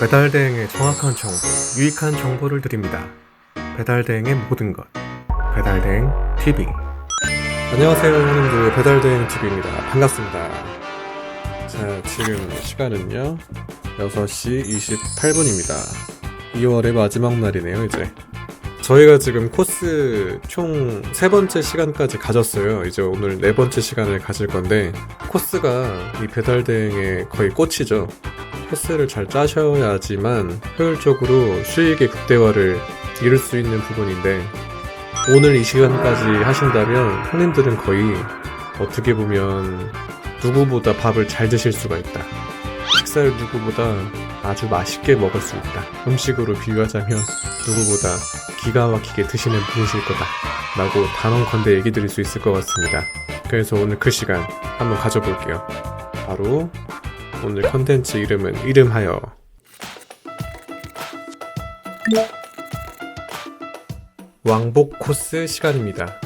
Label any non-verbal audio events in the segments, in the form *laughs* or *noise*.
배달 대행의 정확한 정보, 유익한 정보를 드립니다. 배달 대행의 모든 것. 배달 대행 TV. 안녕하세요, 형님들. 배달 대행 TV입니다. 반갑습니다. 자, 지금 시간은요. 6시 28분입니다. 2월의 마지막 날이네요, 이제. 저희가 지금 코스 총 세 번째 시간까지 가졌어요. 이제 오늘 네 번째 시간을 가질 건데, 코스가 이 배달 대행의 거의 꽃이죠. 코스를 잘 짜셔야지만 효율적으로 수익의 극대화를 이룰 수 있는 부분인데 오늘 이 시간까지 하신다면 형님들은 거의 어떻게 보면 누구보다 밥을 잘 드실 수가 있다. 식사를 누구보다 아주 맛있게 먹을 수 있다. 음식으로 비유하자면 누구보다 기가 막히게 드시는 분이실 거다. 라고 단언컨대 얘기 드릴 수 있을 것 같습니다. 그래서 오늘 그 시간 한번 가져볼게요. 바로 오늘 컨텐츠 이름은 이름하여 왕복 코스 시간입니다.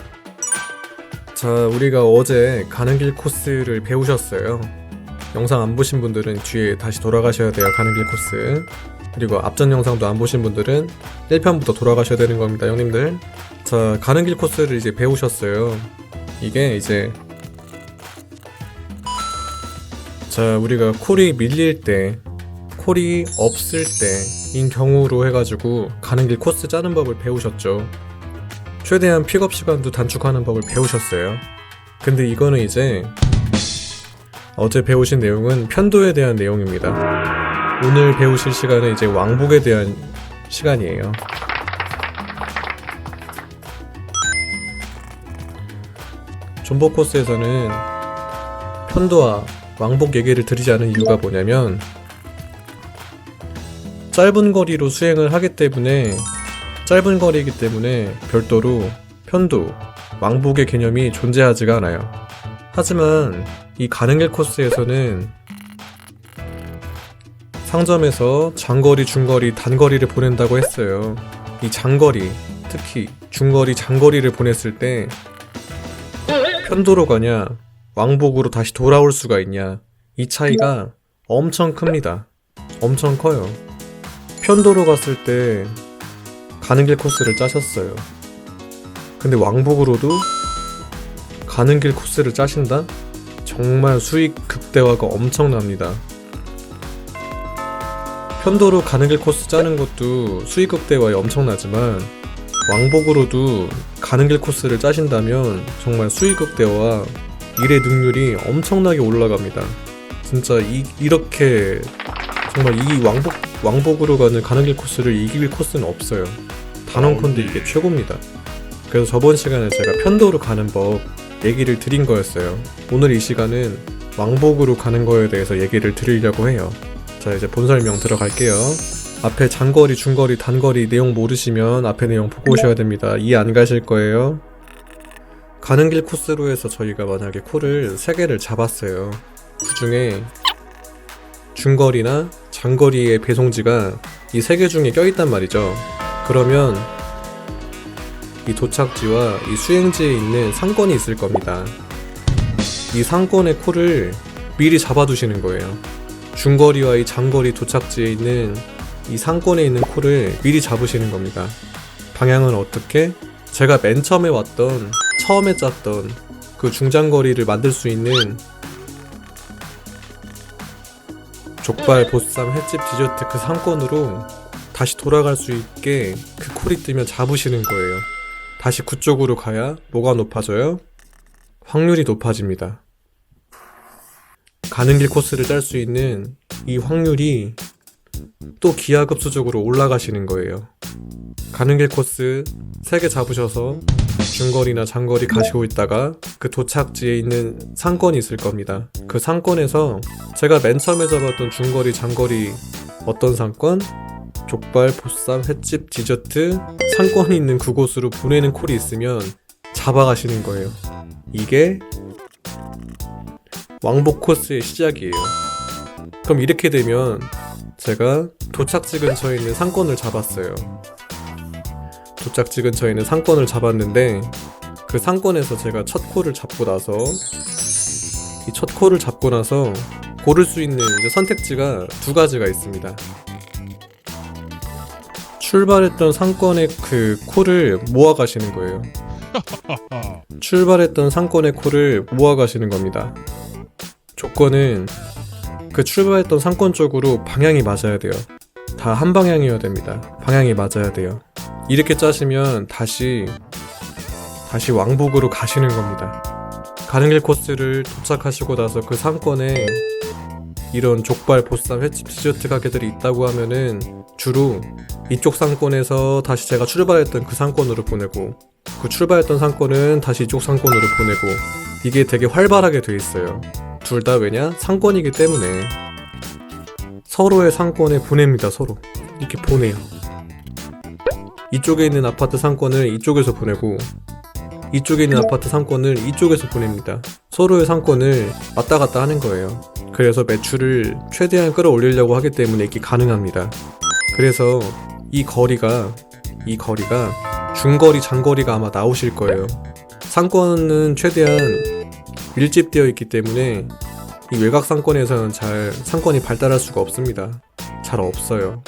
자, 우리가 어제 가는 길 코스를 배우셨어요. 영상 안 보신 분들은 뒤에 다시 돌아가셔야 돼요. 가는 길 코스. 그리고 앞전 영상도 안 보신 분들은 1편부터 돌아가셔야 되는 겁니다, 형님들. 자, 가는 길 코스를 이제 배우셨어요. 이게 이제 자, 우리가 콜이 밀릴 때, 콜이 없을 때인 경우로 해가지고 가는 길 코스 짜는 법을 배우셨죠. 최대한 픽업 시간도 단축하는 법을 배우셨어요. 근데 이거는 이제 어제 배우신 내용은 편도에 대한 내용입니다. 오늘 배우실 시간은 이제 왕복에 대한 시간이에요. 존버 코스에서는 편도와 왕복 얘기를 드리지 않은 이유가 뭐냐면 짧은 거리로 수행을 하기 때문에 짧은 거리이기 때문에 별도로 편도, 왕복의 개념이 존재하지가 않아요. 하지만 이 가능길 코스에서는 상점에서 장거리, 중거리, 단거리를 보낸다고 했어요. 이 장거리, 특히 중거리, 장거리를 보냈을 때 편도로 가냐, 왕복으로 다시 돌아올 수가 있냐. 이 차이가 엄청 큽니다. 엄청 커요. 편도로 갔을 때 가는 길 코스를 짜셨어요. 근데 왕복으로도 가는 길 코스를 짜신다? 정말 수익 극대화가 엄청납니다. 편도로 가는 길 코스 짜는 것도 수익 극대화에 엄청나지만 왕복으로도 가는 길 코스를 짜신다면 정말 수익 극대화 일의 능률이 엄청나게 올라갑니다. 진짜 이, 이렇게 정말 이 왕복 왕복으로 가는 가는 길 코스를 이길 코스는 없어요. 단언컨대 이게 최고입니다. 그래서 저번 시간에 제가 편도로 가는 법 얘기를 드린 거였어요. 오늘 이 시간은 왕복으로 가는 거에 대해서 얘기를 드리려고 해요. 자 이제 본 설명 들어갈게요. 앞에 장거리, 중거리, 단거리 내용 모르시면 앞에 내용 보고 오셔야 됩니다. 이해 안 가실 거예요. 가는 길 코스로 해서 저희가 만약에 콜을 3개를 잡았어요. 그 중에 중거리나 장거리의 배송지가 이 3개 중에 껴있단 말이죠. 그러면 이 도착지와 이 수행지에 있는 상권이 있을 겁니다. 이 상권의 콜을 미리 잡아두시는 거예요. 중거리와 이 장거리 도착지에 있는 이 상권에 있는 콜을 미리 잡으시는 겁니다. 방향은 어떻게? 제가 맨 처음에 왔던 처음에 짰던 그 중장거리를 만들 수 있는 족발, 보쌈, 횟집, 디저트 그 상권으로 다시 돌아갈 수 있게 그 콜이 뜨면 잡으시는 거예요. 다시 그쪽으로 가야 뭐가 높아져요? 확률이 높아집니다. 가는 길 코스를 짤 수 있는 이 확률이 또 기하급수적으로 올라가시는 거예요. 가는 길 코스 3개 잡으셔서 중거리나 장거리 가시고 있다가 그 도착지에 있는 상권이 있을 겁니다. 그 상권에서 제가 맨 처음에 잡았던 중거리, 장거리 어떤 상권? 족발, 보쌈, 횟집, 디저트 상권이 있는 그곳으로 보내는 콜이 있으면 잡아가시는 거예요. 이게 왕복 코스의 시작이에요. 그럼 이렇게 되면 제가 도착지 근처에 있는 상권을 잡았어요. 도착지 근처에 있는 상권을 잡았는데 그 상권에서 제가 첫 콜을 잡고 나서 이첫 콜을 잡고 나서 고를 수 있는 이제 선택지가 두 가지가 있습니다. 출발했던 상권의 그 코를 모아 가시는 거예요. *laughs* 출발했던 상권의 코를 모아 가시는 겁니다. 조건은 그 출발했던 상권 쪽으로 방향이 맞아야 돼요. 다 한 방향이어야 됩니다. 방향이 맞아야 돼요. 이렇게 짜시면 다시 다시 왕복으로 가시는 겁니다. 가는 길 코스를 도착하시고 나서 그 상권에 이런 족발, 보쌈, 횟집, 디저트 가게들이 있다고 하면은 주로 이쪽 상권에서 다시 제가 출발했던 그 상권으로 보내고 그 출발했던 상권은 다시 이쪽 상권으로 보내고 이게 되게 활발하게 돼 있어요. 둘 다 왜냐? 상권이기 때문에 서로의 상권에 보냅니다. 서로 이렇게 보내요. 이쪽에 있는 아파트 상권을 이쪽에서 보내고 이쪽에 있는 아파트 상권을 이쪽에서 보냅니다. 서로의 상권을 왔다 갔다 하는 거예요. 그래서 매출을 최대한 끌어올리려고 하기 때문에 이게 가능합니다. 그래서 이 거리가 이 거리가 중거리 장거리가 아마 나오실 거예요. 상권은 최대한 밀집되어 있기 때문에 이 외곽 상권에서는 잘 상권이 발달할 수가 없습니다. 잘 없어요.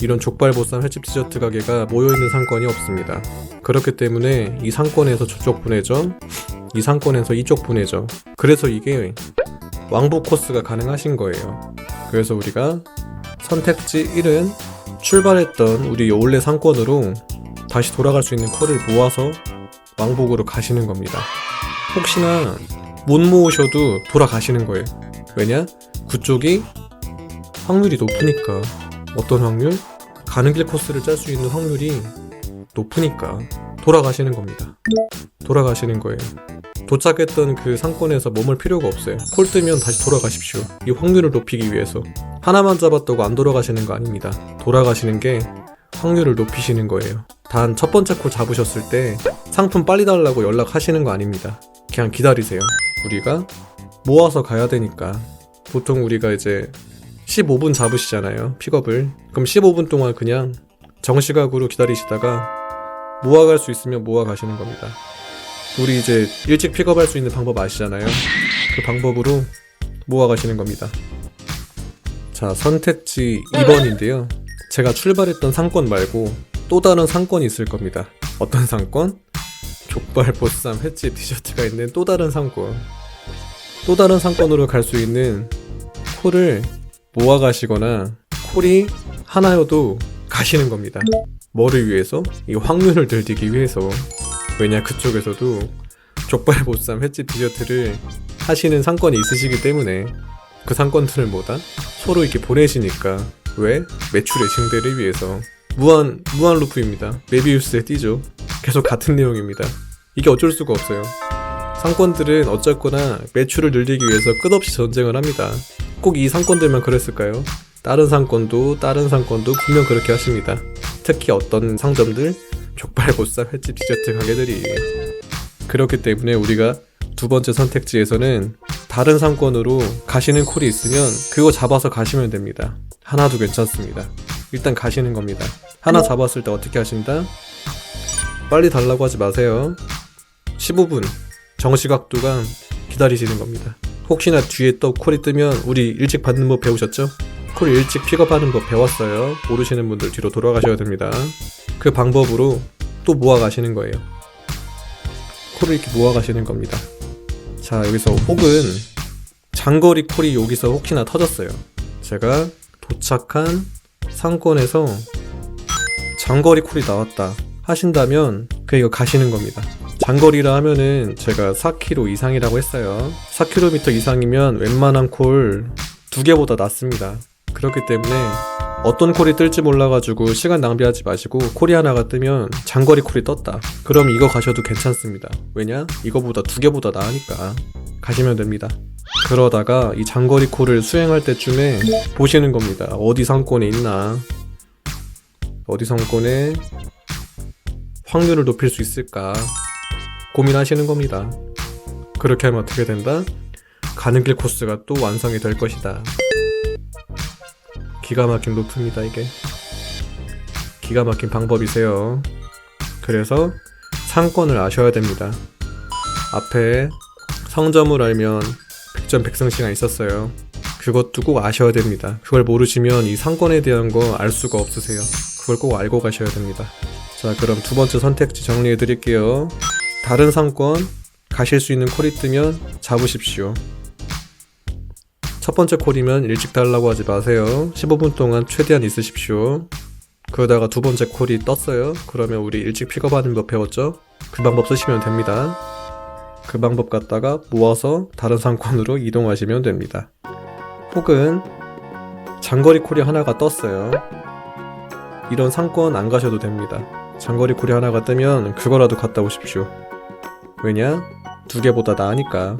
이런 족발보쌈 횟집 디저트 가게가 모여있는 상권이 없습니다. 그렇기 때문에 이 상권에서 저쪽 보내죠. 이 상권에서 이쪽 보내죠. 그래서 이게 왕복 코스가 가능하신 거예요. 그래서 우리가 선택지 1은 출발했던 우리 원래 상권으로 다시 돌아갈 수 있는 콜을 모아서 왕복으로 가시는 겁니다. 혹시나 못 모으셔도 돌아가시는 거예요. 왜냐? 그쪽이 확률이 높으니까. 어떤 확률? 가는 길 코스를 짤 수 있는 확률이 높으니까 돌아가시는 겁니다. 돌아가시는 거예요. 도착했던 그 상권에서 머물 필요가 없어요. 콜 뜨면 다시 돌아가십시오. 이 확률을 높이기 위해서. 하나만 잡았다고 안 돌아가시는 거 아닙니다. 돌아가시는 게 확률을 높이시는 거예요. 단 첫 번째 콜 잡으셨을 때 상품 빨리 달라고 연락하시는 거 아닙니다. 그냥 기다리세요. 우리가 모아서 가야 되니까 보통 우리가 이제 15분 잡으시잖아요. 픽업을. 그럼 15분 동안 그냥 정시각으로 기다리시다가 모아갈 수 있으면 모아 가시는 겁니다. 우리 이제 일찍 픽업할 수 있는 방법 아시잖아요. 그 방법으로 모아 가시는 겁니다. 자, 선택지 2번인데요. 제가 출발했던 상권 말고 또 다른 상권이 있을 겁니다. 어떤 상권? 족발, 보쌈, 횟집, 디저트가 있는 또 다른 상권. 또 다른 상권으로 갈 수 있는 콜을 모아 가시거나 콜이 하나여도 가시는 겁니다. 뭐를 위해서? 이 확률을 늘리기 위해서. 왜냐 그쪽에서도 족발, 보쌈, 횟집, 디저트를 하시는 상권이 있으시기 때문에 그 상권들을 뭐다? 서로 이렇게 보내시니까 왜? 매출의 증대를 위해서 무한 무한 루프입니다. 메비우스에 띄죠. 계속 같은 내용입니다. 이게 어쩔 수가 없어요. 상권들은 어쨌거나 매출을 늘리기 위해서 끝없이 전쟁을 합니다. 꼭 이 상권들만 그랬을까요? 다른 상권도 다른 상권도 분명 그렇게 하십니다. 특히 어떤 상점들 족발, 보쌈, 횟집, 디저트 가게들이 그렇기 때문에 우리가 두 번째 선택지에서는 다른 상권으로 가시는 콜이 있으면 그거 잡아서 가시면 됩니다. 하나도 괜찮습니다. 일단 가시는 겁니다. 하나 잡았을 때 어떻게 하신다? 빨리 달라고 하지 마세요. 15분 정시각 동안 기다리시는 겁니다. 혹시나 뒤에 또 콜이 뜨면 우리 일찍 받는 법 배우셨죠? 콜 일찍 픽업하는 법 배웠어요. 모르시는 분들 뒤로 돌아가셔야 됩니다. 그 방법으로 또 모아 가시는 거예요. 콜을 이렇게 모아 가시는 겁니다. 자, 여기서 혹은 장거리 콜이 여기서 혹시나 터졌어요. 제가 도착한 상권에서 장거리 콜이 나왔다 하신다면 그 이거 가시는 겁니다. 장거리라 하면은 제가 4km 이상이라고 했어요. 4km 이상이면 웬만한 콜 두 개보다 낫습니다. 그렇기 때문에 어떤 콜이 뜰지 몰라가지고 시간 낭비하지 마시고 콜이 하나가 뜨면 장거리 콜이 떴다. 그럼 이거 가셔도 괜찮습니다. 왜냐? 이거보다 두 개보다 나으니까 가시면 됩니다. 그러다가 이 장거리 콜을 수행할 때쯤에 보시는 겁니다. 어디 상권에 있나? 어디 상권에 확률을 높일 수 있을까? 고민하시는 겁니다. 그렇게 하면 어떻게 된다? 가는 길 코스가 또 완성이 될 것이다. 기가 막힌 루프입니다, 이게. 기가 막힌 방법이세요. 그래서 상권을 아셔야 됩니다. 앞에 성점을 알면 백전 백승시가 있었어요. 그것도 꼭 아셔야 됩니다. 그걸 모르시면 이 상권에 대한 거 알 수가 없으세요. 그걸 꼭 알고 가셔야 됩니다. 자, 그럼 두 번째 선택지 정리해 드릴게요. 다른 상권 가실 수 있는 콜이 뜨면 잡으십시오. 첫 번째 콜이면 일찍 달라고 하지 마세요. 15분 동안 최대한 있으십시오. 그러다가 두 번째 콜이 떴어요. 그러면 우리 일찍 픽업하는 법 배웠죠? 그 방법 쓰시면 됩니다. 그 방법 갖다가 모아서 다른 상권으로 이동하시면 됩니다. 혹은 장거리 콜이 하나가 떴어요. 이런 상권 안 가셔도 됩니다. 장거리 콜이 하나가 뜨면 그거라도 갔다 오십시오. 왜냐? 두 개보다 나으니까.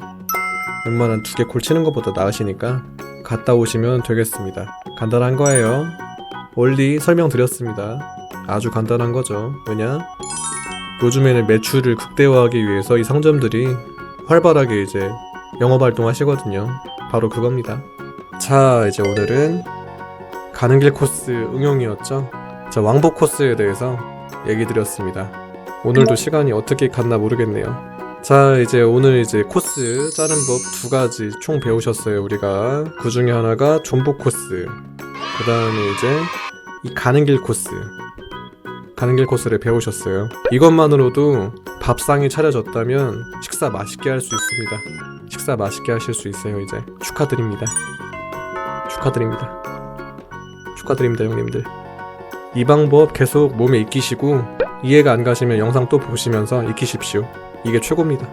웬만한 두개콜 치는 것보다 나으시니까 갔다 오시면 되겠습니다. 간단한 거예요. 원리 설명드렸습니다. 아주 간단한 거죠. 왜냐? 요즘에는 매출을 극대화하기 위해서 이 상점들이 활발하게 이제 영업 활동하시거든요. 바로 그겁니다. 자, 이제 오늘은 가는 길 코스 응용이었죠. 자, 왕복 코스에 대해서 얘기 드렸습니다. 오늘도 시간이 어떻게 갔나 모르겠네요. 자, 이제 오늘 이제 코스 짜는 법 두 가지 총 배우셨어요, 우리가. 그 중에 하나가 존복 코스. 그 다음에 이제 이 가는 길 코스. 가는 길 코스를 배우셨어요. 이것만으로도 밥상이 차려졌다면 식사 맛있게 할 수 있습니다. 식사 맛있게 하실 수 있어요, 이제. 축하드립니다. 축하드립니다. 축하드립니다, 형님들. 이 방법 계속 몸에 익히시고 이해가 안 가시면 영상 또 보시면서 익히십시오. 이게 최고입니다.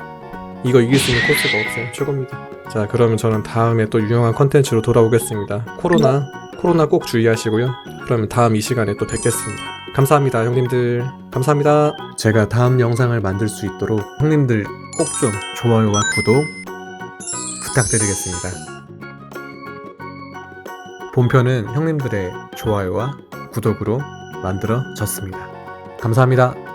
이거 이길 수 있는 코스가 없어요. 최고입니다. 자, 그러면 저는 다음에 또 유용한 컨텐츠로 돌아오겠습니다. 코로나, 코로나 꼭 주의하시고요. 그러면 다음 이 시간에 또 뵙겠습니다. 감사합니다, 형님들. 감사합니다. 제가 다음 영상을 만들 수 있도록 형님들 꼭 좀 좋아요와 구독 부탁드리겠습니다. 본편은 형님들의 좋아요와 구독으로 만들어졌습니다. 감사합니다.